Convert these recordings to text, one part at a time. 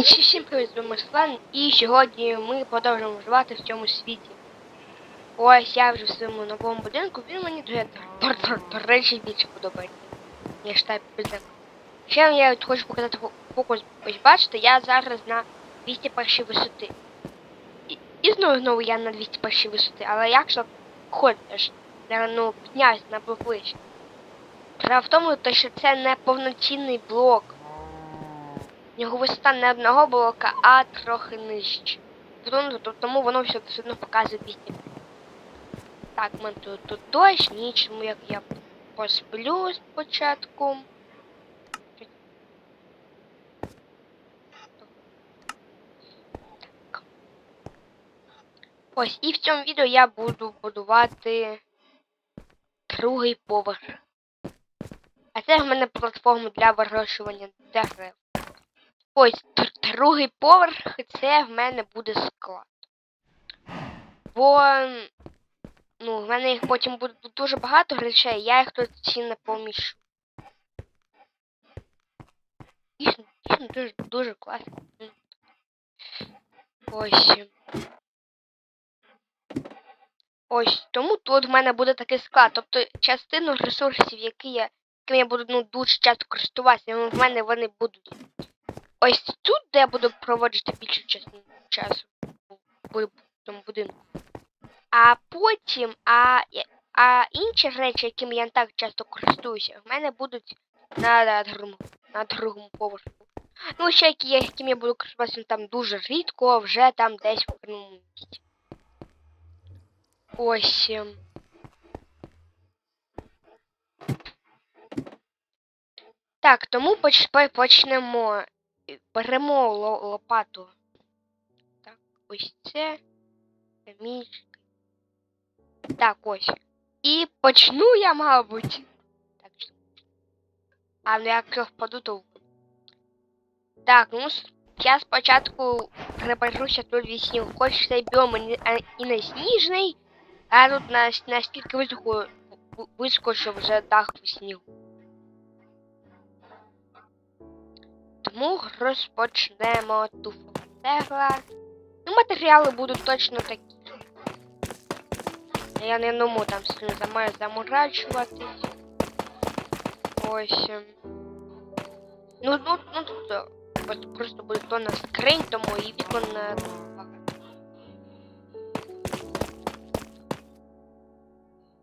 Всім привіт, з вами Руслан, і сьогодні ми продовжуємо вживати в цьому світі. Ось я вже в своєму новому будинку, він мені дуже, речі, більше подобається, ніж та будинок. Ще я хочу показати фокус, ось бачите, я зараз на 201 висоти. І, знову знову я на 201 висоти, але якщо ходиш, ну, підняюсь на блок вище. Справа в тому, то, що це не повноцінний блок. Його висота не одного блока, а трохи нижче. Тому, воно все все одно показує 200. Так, ми тут, тут дощ, ніч, як я посплю спочатку. Так. Ось, і в цьому відео я буду будувати другий поверх. А це в мене платформа для вирощування дерев. Ось другий поверх це в мене буде склад. Бо ну, в мене їх потім буде дуже багато речей, я їх тут всі не поміщу. Дійсно, дійсно дуже, дуже класно. Ось. Ось тому тут в мене буде такий склад. Тобто частину ресурсів, які я, якими я буду ну, дуже часто користуватися, в мене вони будуть ось тут, де я буду проводити частину часу в цьому будинку. А потім, а, а інші речі, якими я не так часто користуюся, в мене будуть на, на, другому, на другому поверху. Ну, ще які, яким я буду користуватися ну, там дуже рідко, вже там десь в окремому місці. Ось. ем. Так, тому поч- по- почнемо. Беремо лопату. Так, ось це. Мішки. Так, ось. І почну я, мабуть. Так, що- а ну якщо впаду, то. Так, ну я спочатку приберуся тут від снігу. Хоч цей біом і не- сніжний, а тут на, настільки високо, в- високо, що вже дах у снігу. Тому розпочнемо туфу. Цегла. Ну, матеріали будуть точно такі. Я не ному там зама- заморачуватись. Ось. ем. Ну, ну, ну тут ось просто буде то на скринь, тому і вікон багато.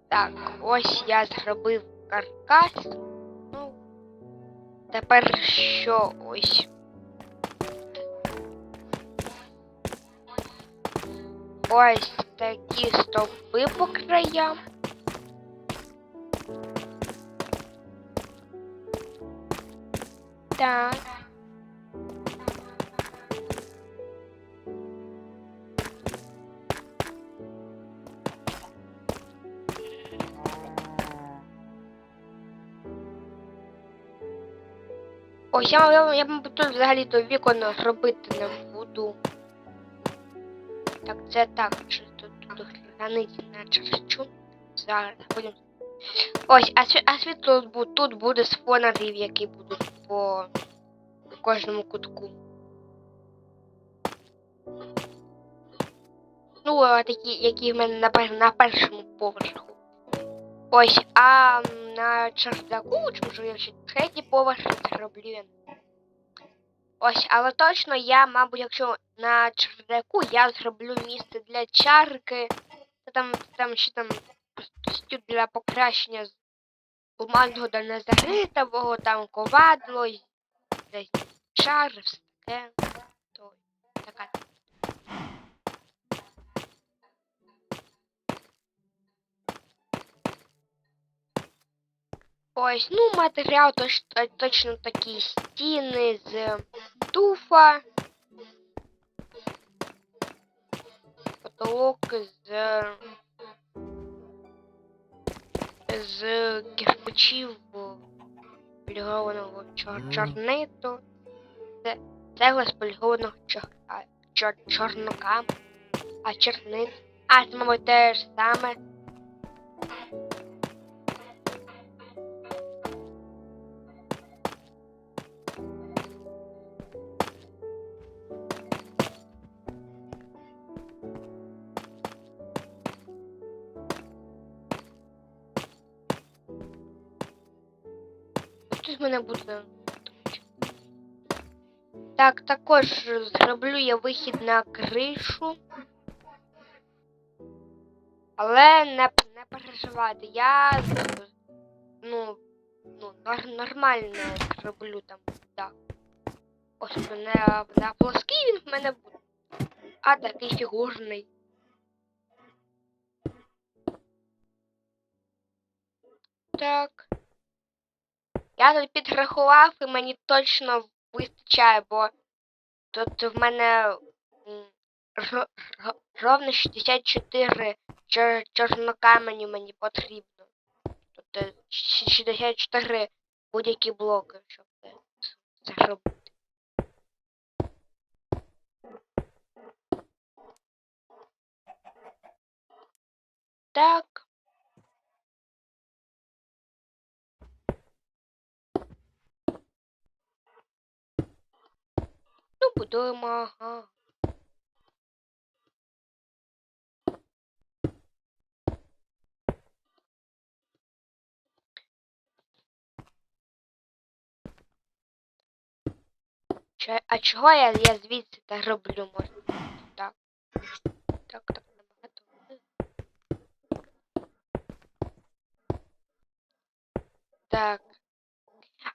Так, ось я зробив каркас. Тепер що ось. Ось такі стовпи по краям. Так. Ось я, я, я мабуть, тут взагалі то вікон робити не буду. Так, це так, чисто тут границі на черчу. Зараз ходимо. Ось, а, сві- а світло тут буде з фонарів, які будуть по кожному кутку. Ну, такі, які в мене на, на першому поверху. Ось, а на чердаку, чи третій поверх зроблю. Ось, але точно я, мабуть, якщо на чердаку я зроблю місце для чарки, та там, там ще там стю для покращення з бумажного до незагритового, там ковадло, десь чар, все таке. Ось, ну, матеріал точ, точно такі стіни з туфа. Потолок з з кирпичів полігованого чор, чорниту. Це цегла з полігованого чор, а, чор, чорнока. А чорнит. А, це, мабуть, те ж саме. Так, також зроблю я вихід на кришу. Але не, не переживайте, я ну, ну нормально зроблю там так. Ось не, не плоский він в мене буде, а такий фігурний. Так. Я тут підрахував і мені точно вистачає, бо тут в мене ровно 64 чор чорнокамені мені потрібно. Тобто 64 будь-які блоки, щоб це, це робити. Так. Ну, будуємо, ага. Че- А чого я, я звідси так роблю, може? Так. Так, так, набагато. Так.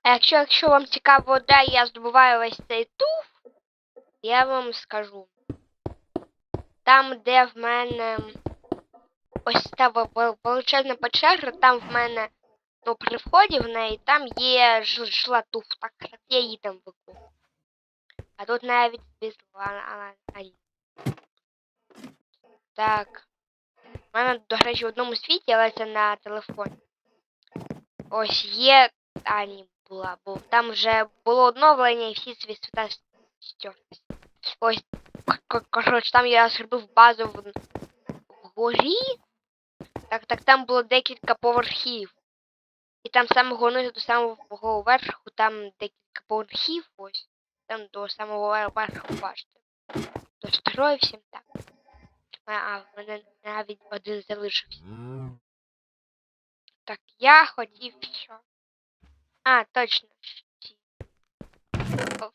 А якщо, якщо вам цікаво, де я здобуваю весь цей туф, я вам скажу. Там, де в мене ось та ве- ве- величезна печера, там в мене, ну, при вході в неї, там є ж- жила туф, так, я її там викупив. А тут навіть без ана- ана- Так. У мене, до речі, в одному світі, але це на телефоні. Ось є. А, ні, була, бо там вже було оновлення і всі світа стерлись. Ось, к- к- коротше, там я зробив базу в, вгорі. Так, так, там було декілька поверхів. І там з самого низу до самого верху, там декілька поверхів, ось. Там до самого вер- верху, бачите. Достроївся так. А, в мене навіть один залишився. Так, я хотів що? А, точно.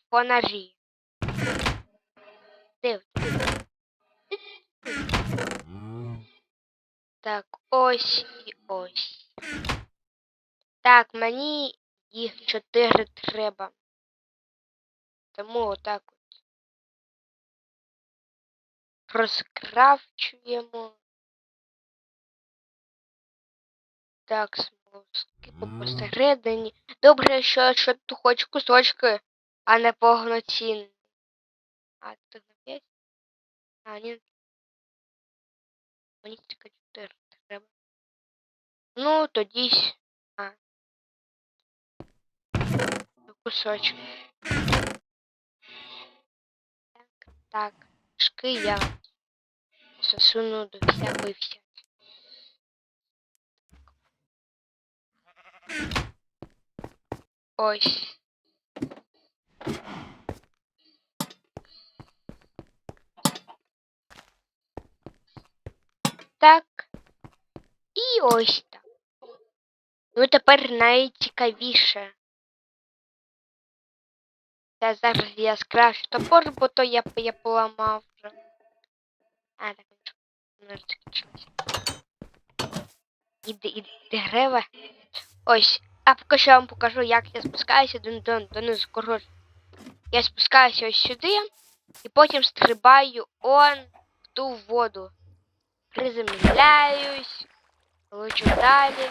Фонарі. Дивіться. Так, ось і ось. Так, мені їх чотири треба. Тому отак от. Розкрафчуємо. Так, смолоски посередині. Добре, що, що ти хоч кусочки, а не повноцінні. А, 5? А, ні. Мені тільки 4 треба. Ну, тоді. с- А. Кусочок. Так, так. Шки я засуну до всякої всякої. Ось. Так. І ось так. Ну тепер найцікавіше. Та зараз я скрашу топор, бо то я, я поламав вже. А, так не закінчилося. І, д- і дерева. Ось. А поки що я вам покажу, як я спускаюся до, до, донизу. Коротше. Я спускаюся ось сюди і потім стрибаю он в ту воду. Приземляюсь, лечу далі.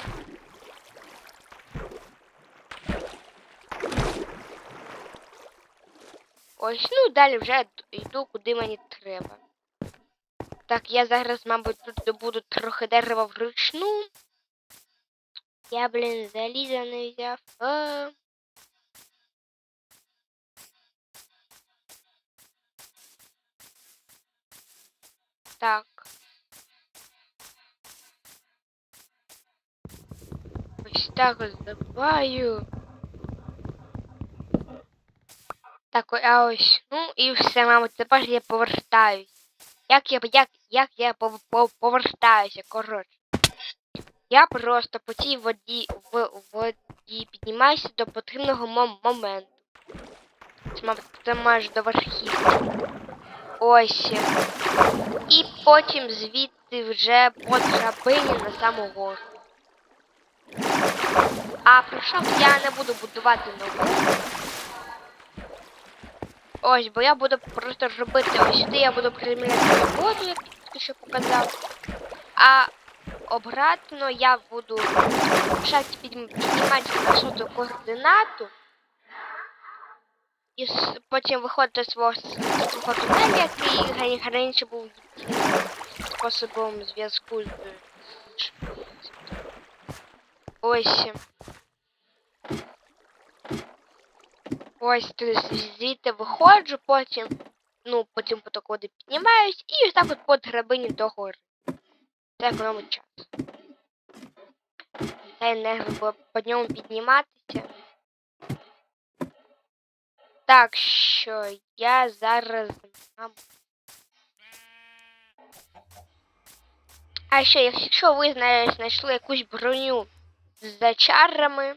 Ось, ну далі вже йду, куди мені треба. Так, я зараз, мабуть, тут добуду трохи дерева вручну. Я, блін, заліза не взяв. А. Так. Так ось забиваю. Так, а ось, ну і все, мабуть, тепер я повертаюсь. Як я, як, як я пов, пов, повертаюся, коротше. Я просто по цій воді, в, в, і піднімаюся до потрібного мом- моменту. Це, майже до верхівки. Ось. І потім звідти вже по драбині на саму гору. А прийшов я не буду будувати нову. Ось, бо я буду просто робити ось сюди, я буду приміряти воду, як тільки що показав. А обратно я буду підм- піднімати на соту координату. І потім виходити з свого, свого тунелю, який раніше був способом зв'язку з. Ось. Ось тут звідти виходжу, потім, ну, потім по такоди піднімаюсь і ось так от по драбині до гори. Це економить час. Та й не по, по ньому підніматися. Так що я зараз. мам- А ще, якщо ви зна- знайшли якусь броню з зачарами,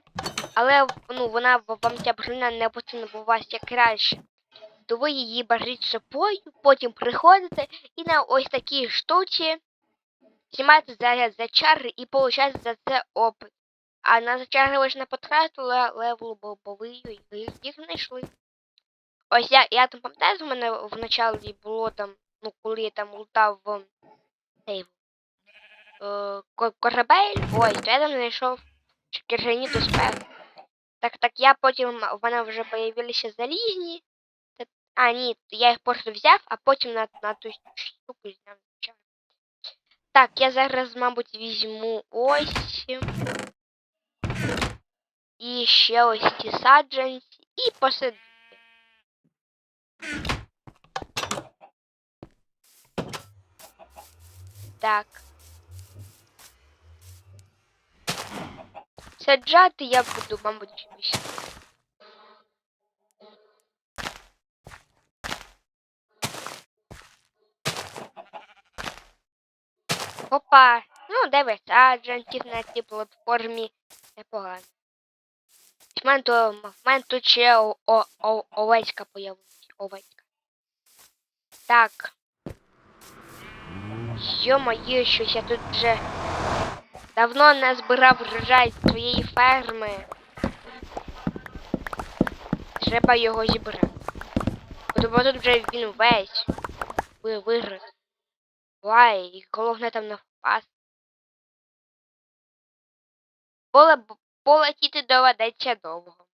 але ну, вона вам ця броня не потрібна, бо у вас є краще, то ви її беріть з собою, потім приходите і на ось такі штуці знімаєте заряд зачари і получаєте за це опит. А на зачари ви ж не потратили левел, бо, бо ви їх, знайшли. Ось я, я там пам'ятаю, в мене в началі було там, ну коли я там лутав в цей, е, ко- корабель, ось, то я там знайшов кишені до спеку. Так, так я потім в мене вже появилися залізні. Та- А, ні, я їх просто взяв, а потім на, на ту штуку зняв чар. Так, я зараз, мабуть, візьму ось. І ще ось ці саджанці і посаджу. Так. Саджати я буду, мабуть, ось. Опа, ну дивись, саджанців на цій платформі непогано. В мене, то, тут ще овечка появилась. Овечка. Так. Йо-моє, щось я тут вже давно не збирав врожай з своєї ферми. Треба його зібрати. Бо тут вже він весь виграв. Вай, і головне там не впасти. Поле, полетіти доведеться довго.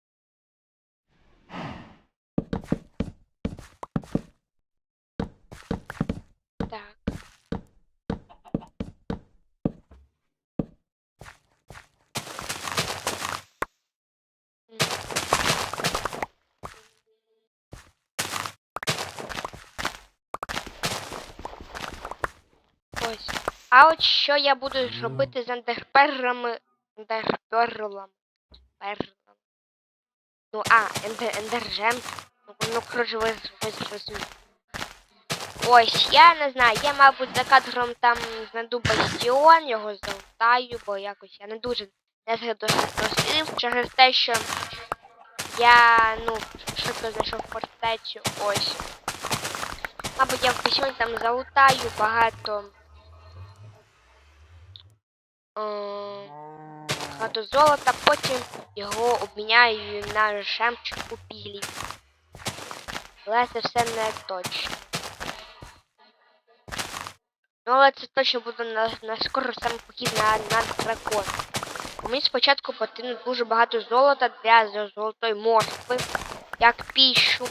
Так. М. Ось. А от що я буду робити з ендерперлами. Ендерперлами. Перлами. Ну, а, ендер, ендержем. Ну, ну, коротше, ви, ви зрозуміли. Ось, я не знаю, я, мабуть, за кадром там знайду бастіон, його залутаю, бо якось я не дуже не дослідив через те, що я, ну, швидко знайшов фортецю, ось. Мабуть, я в бастіоні там залутаю багато. Е, Багато золота, потім його обміняю на жемчуг у пілі. Але це все не точно. Ну, але це точно буде на, на скоро саме похід на, на дракон. Мені спочатку потрібно дуже багато золота для золотої моркви, як піщу,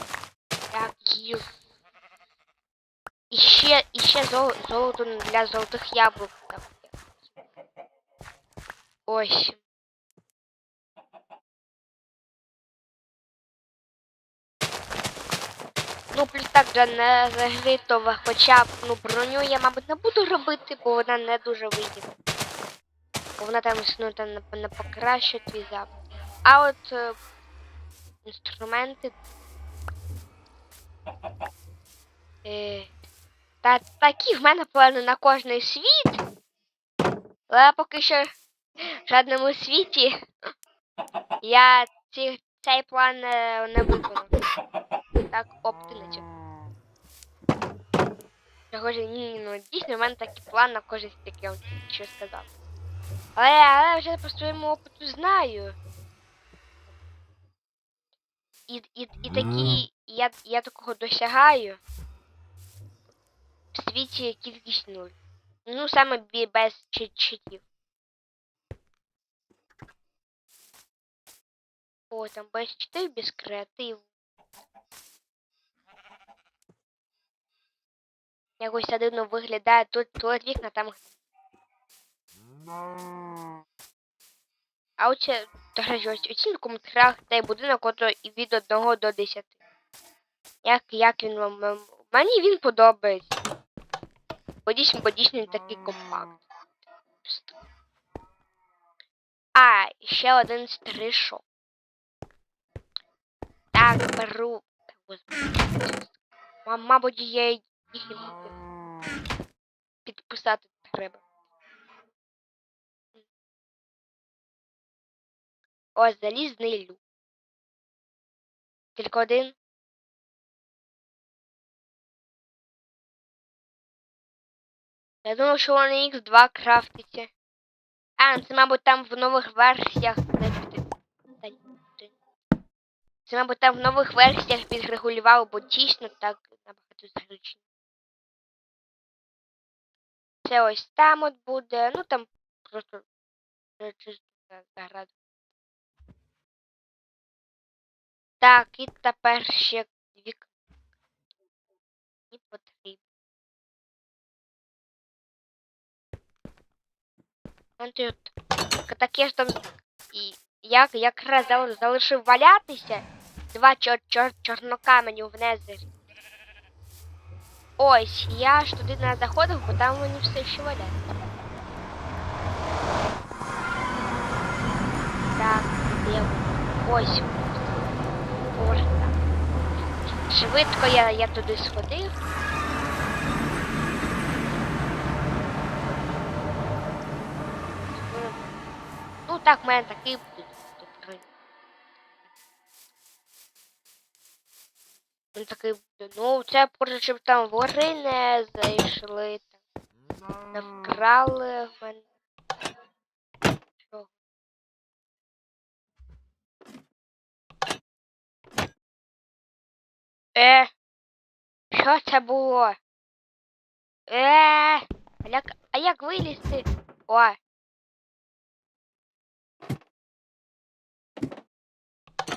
як їжу. І ще, і ще золото для золотих яблук. Ось. Ну, плюс так для незагрітого хоча б ну, броню я, мабуть, не буду робити, бо вона не дуже вигідна. Бо вона там ну, там, не, не покращить твій. А от е, інструменти. Е, та такі в мене плани на кожний світ. Але поки що в жодному світі Я ці, цей план е, не виконав. Так, оп, ти наче. Схоже, ні, ну дійсно в мене такий план на користь, як я вам що сказав. Але, але вже по своєму опиту знаю. І, і, і такі, я, я такого досягаю. В світі кількість нуль. Ну, саме без чи- читів. О, там без читів, без креативу. Якось дивно виглядає тут, тут вікна, там. А оце, до речі, ось оцінку в коментарях цей будинок ото і від 1 до 10. Як, як він вам? Мені він подобається. Бо дійсно, такий компактний. А, ще один стрижок. Так, беру. Мабуть, я їх не підписати треба. Ось залізний люк. Тільки один. Я думав, що вони їх два крафтиться. А, ну це, мабуть, там в нових версіях. Та ні, та ні, та ні. Це, мабуть, там в нових версіях підрегулювали, бо дійсно так набагато зручно. Це ось там от буде, ну там просто чисто за- заради. Так, і тепер ще дві не потрібно. Ну, тут таке ж там і як якраз залишив валятися два чор чор чорнокаменю в незері. Ось, я ж туди не заходив, бо там вони все ще валяться. Так, де вони? Ось. Порта. Швидко я, я туди сходив. Ну так, в мене такий Він такий буде. Ну, це просто щоб там вори не зайшли. Там, не вкрали в мене. Е, що це було? Е, а як, а як вилізти? О.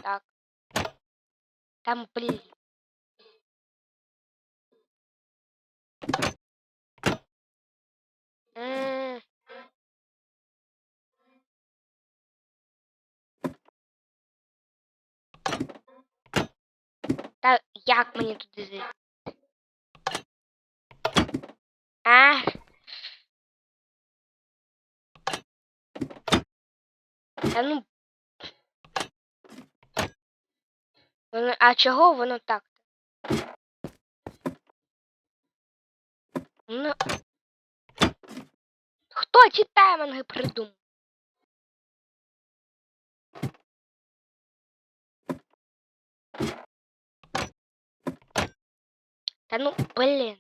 Так. Там, блін. Та як мені туди зайти? А? Та ну. Воно, а чого воно так? Ну. Хто ці тайминги придумав? Та ну, блін.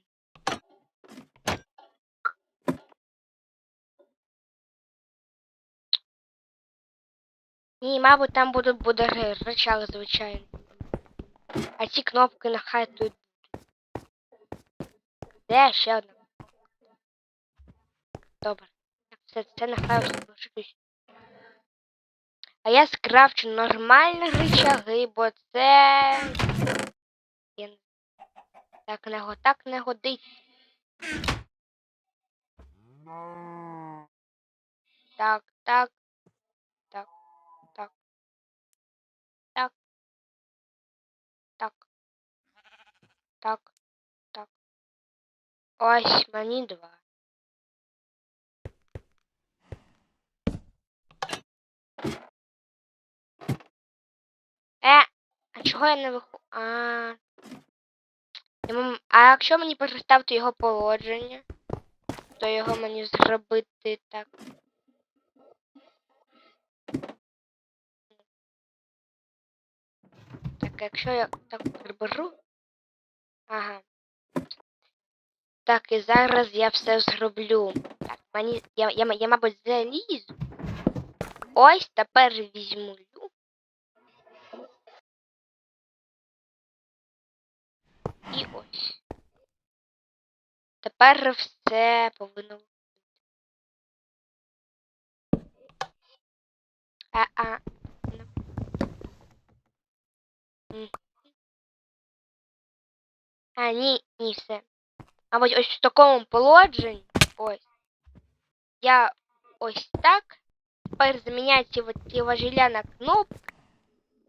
Ні, мабуть, там буде, буде ре- рычаг, звичайно. А ці кнопки нехай тут. Де ще одна? Добре. Так, Це, нехай ось. А я скрафчу нормальні рычаги, бо це. Так не, так не годить. Так, так. Так. Так. Так. Так. Так. Так. Ось мені два. Е, а чого я не виходжу? А. Я мам- А якщо мені переставити його положення, то його мені зробити так. Так, якщо я так приберу. Ага. Так, і зараз я все зроблю. Так, мені. Я, я, я мабуть, залізу. Ось тепер візьму. І ось. Тепер все повинно. А, а. ну. А, ні, ні, все. Мабуть, ось в такому положенні. Ось. Я ось так. Тепер от- ці важеля на кнопки.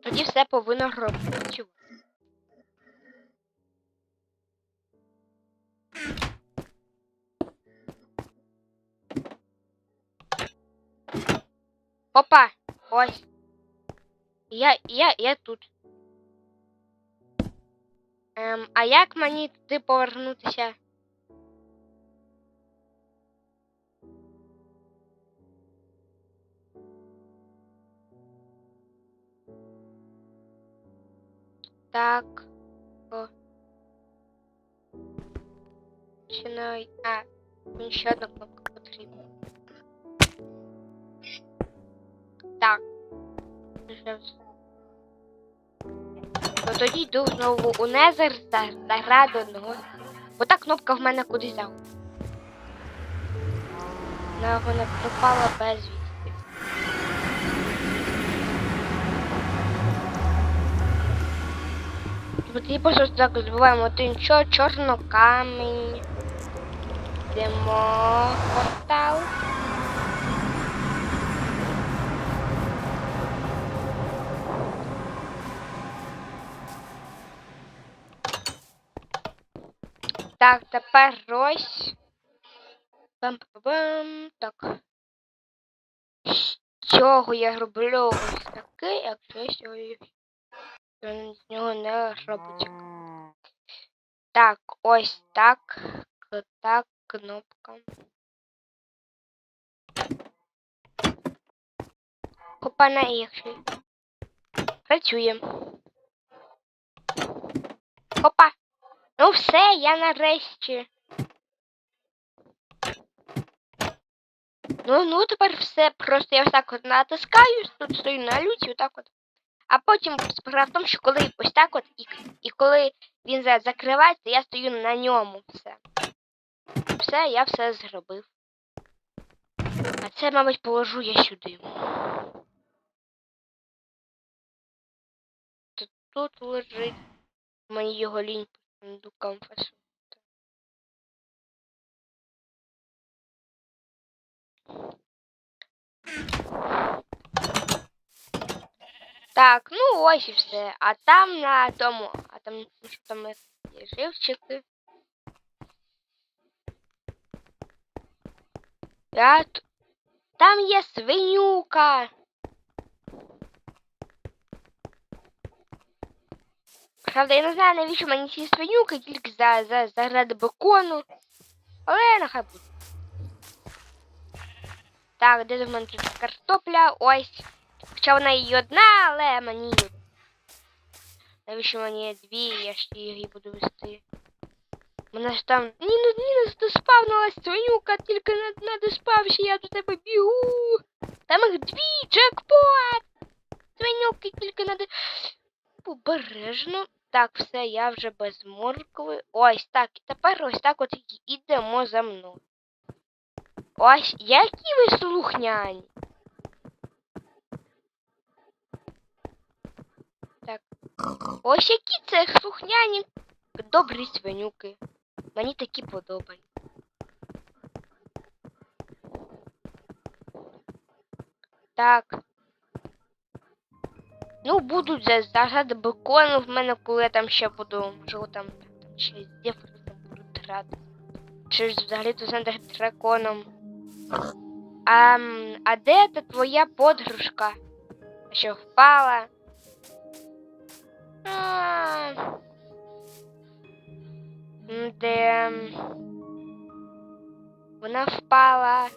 Тоді все повинно робити. Опа! Ось. Я, я, я тут. Ем, а як мені туди повернутися? Так. О. Починай. А, мені ще одна кнопка потрібна. Так. Вже все. То тоді йду знову у Незер за, заради одного. Та кнопка в мене кудись за. Вона пропала безвісти. Тоді просто так збиваємо один чо, чорно камінь. Йдемо портал. Так, тепер ось. Бам-бам-бам. Так. З цього я роблю ось такий, якщо я сьогодні з нього не робить. Так, ось так. Так, кнопка. Хопа на якщо. Працює. Хопа. Ну все, я нарешті. Ну, ну тепер все. Просто я так от натискаю, тут стою на люті, отак от. А потім справа в тому, що коли ось так от, і, і коли він закривається, я стою на ньому все. Все, я все зробив. А це, мабуть, положу я сюди. Тут, тут лежить. Мені його лінь по сундукам фасувати. Так, ну ось і все. А там на тому, а там ну, що там є живчики. Я т- Там є свинюка. Правда, я не знаю, навіщо мені ці свинюки, тільки за, за, заради бекону. Але нехай буде. Так, де в мене тут картопля? Ось. Хоча вона і одна, але мені. Навіщо мені дві, я ж її буду вести. Мене ж там. Ні, ну ні, доспавнулась свинюка, тільки не, не доспався, я до тебе бігу. Там їх дві, джекпот! Свинюки тільки не Обережно. Так, все, я вже без моркви. Ось так. І тепер ось так от ідемо за мною. Ось, які ви слухняні. Ось які це слухняні добрі свинюки. Мені такі подобають. Так. Ну, будуть за заради бекону в мене, коли я там ще буду. Можливо, там, там ще з дівкою там буду грати. Чи ж взагалі то з драконом. А, а де та твоя подружка? Що впала? Де вона впала.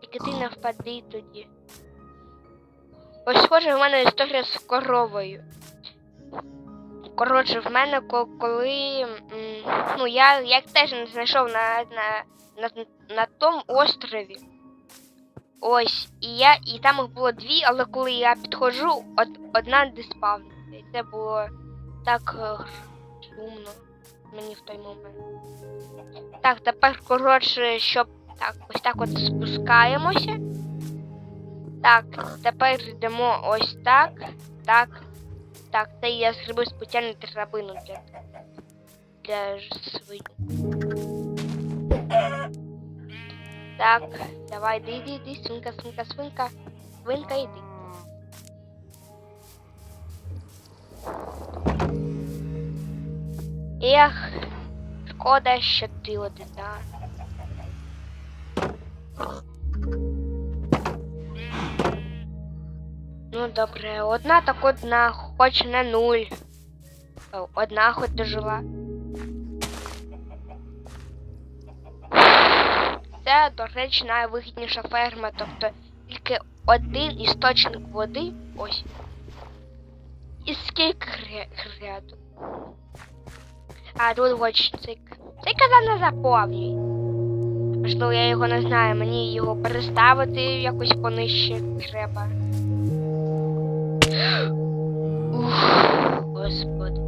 Тільки ти не впади тоді. Ось схоже, в мене історія з коровою. коротше, в мене ко- коли. Ну, я, я теж не знайшов на, на, на, на тому острові. Ось, і я, і там їх було дві, але коли я підходжу, од, одна диспавниться. І це було так е, сумно мені в той момент. Так, тепер, коротше, щоб так, ось так от спускаємося. Так, тепер йдемо ось так. Так. Так, це я зробив спеціальну драбину для, для свинь. Так, давай, йди, йди, йди, свинка, свинка, свинка. Свинка, йди. Ех, шкода, що ти одна. Ну добре, одна так одна, хоч на нуль. Одна хоч дожила. Це, до речі, найвигідніша ферма, тобто тільки один істочник води. Ось. І скільки гря- гряду. А тут хоч цей, цей казан не заповнює. Можливо, я його не знаю, мені його переставити якось понижче треба. Ух, господи.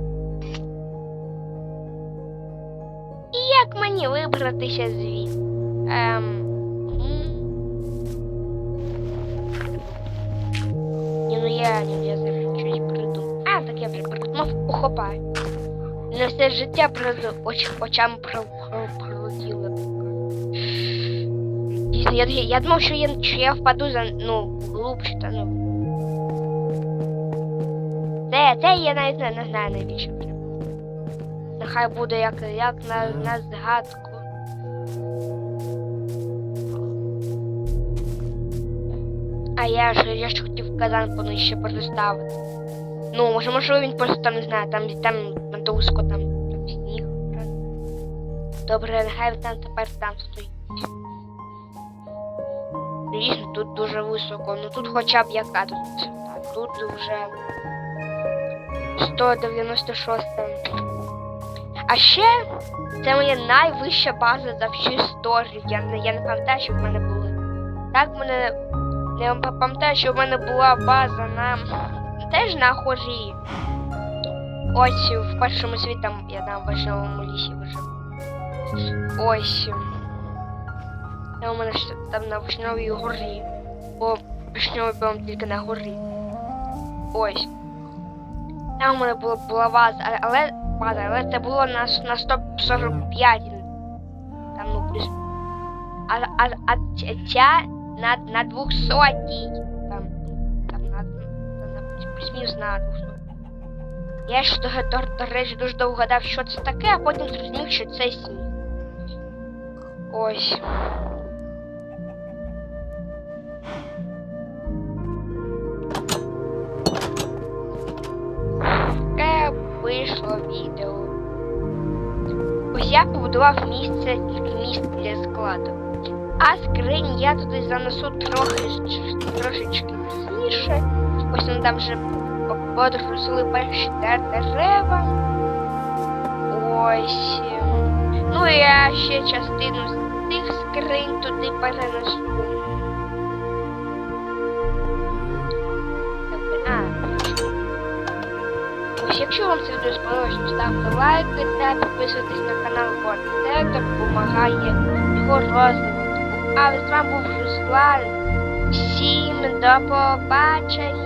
І як мені вибратися звідси? Ем. Ні, ну я, я зараз щось придумав. А, так я вже придумав. Не все життя оч, очами про- про- Дійсно, я, я, я думав, що я, що я впаду за, ну, глубже, та ну. Це, це я навіть не, не знаю найбільше. Нехай буде як, як на, на згадку. А я ж я ж хотів казан понижче переставити. Ну, може, можливо, він просто там не знаю, там, там мотузко, там, там сніг. Добре, нехай там тепер там стоїть. Дійсно, тут дуже високо. Ну тут хоча б яка тут. Так, тут вже 196. А ще це моя найвища база за всю історію. Я, я не пам'ятаю, що в мене були. Так мене. Я пам'ятаю, що в мене була база на теж на. Ось в першому світі там я в вишневому лісі вижив. Ось. Там у мене там на вишневій горі. Бо вишневий біом тільки на горі. Ось. Там у мене була, була база, а- але база, але це було на, на 145. Там ну плюс. А, а, а ця на, на 200. На 200. Я ж до, до, речі дуже довго гадав, що це таке, а потім зрозумів, що це сніг. Ось. Таке вийшло відео. Ось я побудував місце, місце для складу. А скринь я туди занесу трохи трошечки пізніше. Ось вони там вже по- перші дерева. Ось. Ну і я ще частину з тих скринь туди перенесу. А, Ось, якщо вам це відео сподобалось, ставте лайки та підписуйтесь на канал, бо це допомагає його розвитку. А з вами був Руслан. Всім до побачення!